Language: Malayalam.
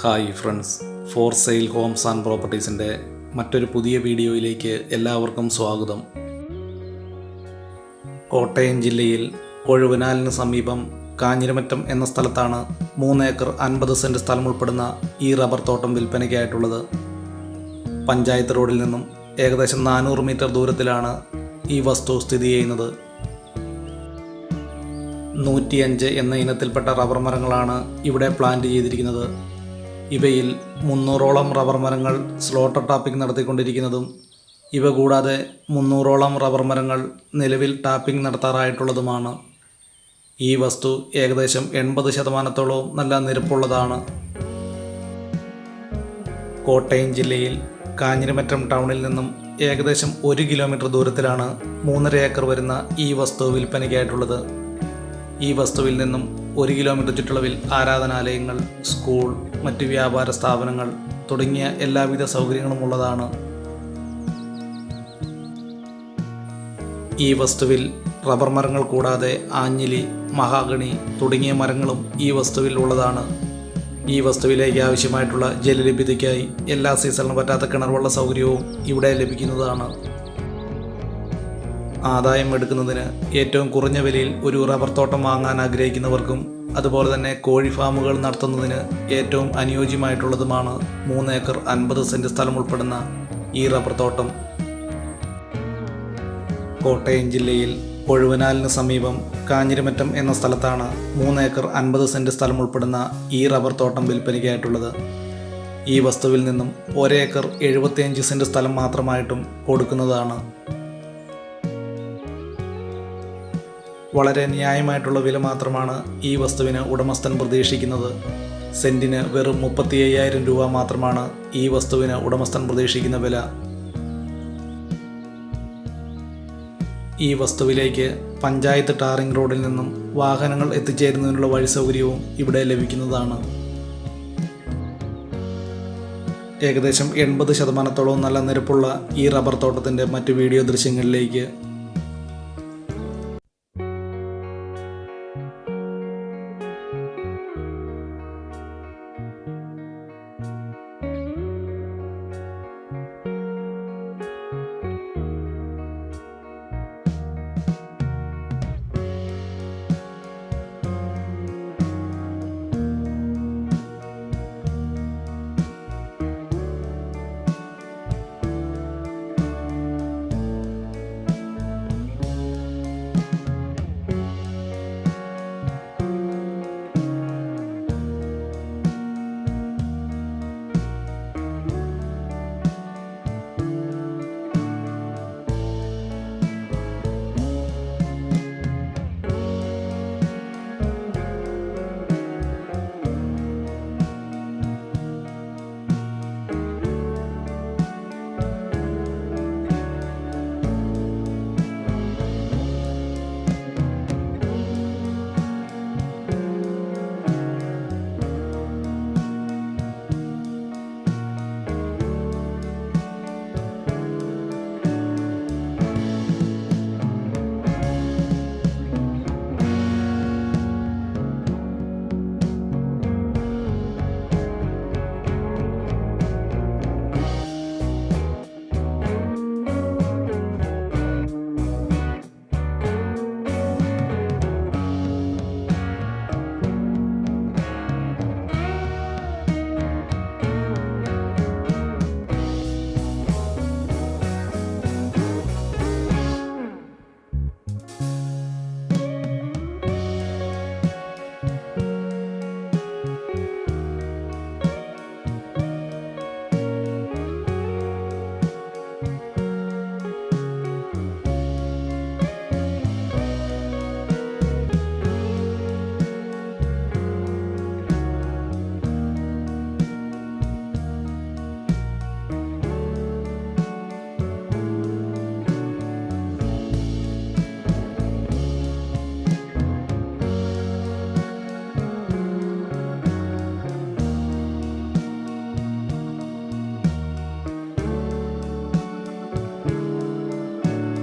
Hi friends. For sale homes and പ്രോപ്പർട്ടീസിന്റെ മറ്റൊരു പുതിയ വീഡിയോയിലേക്ക് എല്ലാവർക്കും സ്വാഗതം. കോട്ടയം ജില്ലയിൽ ഒഴുവനാലിന് സമീപം കാഞ്ഞിരമറ്റം എന്ന സ്ഥലത്താണ് മൂന്ന് ഏക്കർ അൻപത് സെന്റ് സ്ഥലം ഉൾപ്പെടുന്ന ഈ റബ്ബർ തോട്ടം വിൽപ്പനയ്ക്കായിട്ടുള്ളത്. പഞ്ചായത്ത് റോഡിൽ നിന്നും ഏകദേശം നാനൂറ് മീറ്റർ ദൂരത്തിലാണ് ഈ വസ്തു സ്ഥിതി ചെയ്യുന്നത്. നൂറ്റിയഞ്ച് എന്ന ഇനത്തിൽപ്പെട്ട റബ്ബർ മരങ്ങളാണ് ഇവിടെ പ്ലാന്റ് ചെയ്തിരിക്കുന്നത്. ഇവയിൽ മുന്നൂറോളം റബ്ബർ മരങ്ങൾ സ്ലോട്ടർ ടാപ്പിംഗ് നടത്തിക്കൊണ്ടിരിക്കുന്നതും ഇവ കൂടാതെ മുന്നൂറോളം റബ്ബർ മരങ്ങൾ നിലവിൽ ടാപ്പിംഗ് നടത്താറായിട്ടുള്ളതുമാണ്. ഈ വസ്തു ഏകദേശം എൺപത് ശതമാനത്തോളം നല്ല നിരപ്പുള്ളതാണ്. കോട്ടയം ജില്ലയിൽ കാഞ്ഞിരമറ്റം ടൗണിൽ നിന്നും ഏകദേശം ഒരു കിലോമീറ്റർ ദൂരത്തിലാണ് മൂന്നര ഏക്കർ വരുന്ന ഈ വസ്തു വിൽപ്പനയ്ക്കായിട്ടുള്ളത്. ഈ വസ്തുവിൽ നിന്നും ഒരു കിലോമീറ്റർ ചുറ്റളവിൽ ആരാധനാലയങ്ങൾ സ്കൂൾ മറ്റ് വ്യാപാര സ്ഥാപനങ്ങൾ തുടങ്ങിയ എല്ലാവിധ സൗകര്യങ്ങളും ഉള്ളതാണ്. ഈ വസ്തുവിൽ റബ്ബർ മരങ്ങൾ കൂടാതെ ആഞ്ഞിലി മഹാഗണി തുടങ്ങിയ മരങ്ങളും ഈ വസ്തുവിൽ ഉള്ളതാണ്. ഈ വസ്തുവിലേക്ക് ആവശ്യമായിട്ടുള്ള ജലലഭ്യതയ്ക്കായി എല്ലാ സീസണിലും പറ്റാത്ത കിണർവെള്ള സൗകര്യവും ഇവിടെ ലഭിക്കുന്നതാണ്. ആദായം എടുക്കുന്നതിന് ഏറ്റവും കുറഞ്ഞ വിലയിൽ ഒരു റബ്ബർ തോട്ടം വാങ്ങാൻ ആഗ്രഹിക്കുന്നവർക്കും അതുപോലെ തന്നെ കോഴി ഫാമുകൾ നടത്തുന്നതിന് ഏറ്റവും അനുയോജ്യമായിട്ടുള്ളതുമാണ് മൂന്ന് ഏക്കർ അൻപത് സെന്റ് സ്ഥലം ഉൾപ്പെടുന്ന ഈ റബ്ബർ തോട്ടം. കോട്ടയം ജില്ലയിൽ പൊഴുവനാലിന് സമീപം കാഞ്ഞിരമറ്റം എന്ന സ്ഥലത്താണ് മൂന്ന് ഏക്കർ അൻപത് സെന്റ് സ്ഥലം ഉൾപ്പെടുന്ന ഈ റബ്ബർ തോട്ടം വിൽപ്പനയ്ക്കായിട്ടുള്ളത്. ഈ വസ്തുവിൽ നിന്നും ഒരേക്കർ എഴുപത്തിയഞ്ച് സെന്റ് സ്ഥലം മാത്രമായിട്ടും കൊടുക്കുന്നതാണ് വളരെ ന്യായമായിട്ടുള്ള വില മാത്രമാണ് ഈ വസ്തുവിന് ഉടമസ്ഥൻ പ്രതീക്ഷിക്കുന്നത്. സെന്റിന് വെറും മുപ്പത്തി അയ്യായിരം രൂപ മാത്രമാണ് ഈ വസ്തുവിന് ഉടമസ്ഥൻ പ്രതീക്ഷിക്കുന്ന വില. ഈ വസ്തുവിലേക്ക് പഞ്ചായത്ത് ടാറിംഗ് റോഡിൽ നിന്നും വാഹനങ്ങൾ എത്തിച്ചേരുന്നതിനുള്ള വഴി സൗകര്യവും ഇവിടെ ലഭിക്കുന്നതാണ്. ഏകദേശം എൺപത് ശതമാനത്തോളം നല്ല നിരപ്പുള്ള ഈ റബ്ബർ തോട്ടത്തിന്റെ മറ്റ് വീഡിയോ ദൃശ്യങ്ങളിലേക്ക്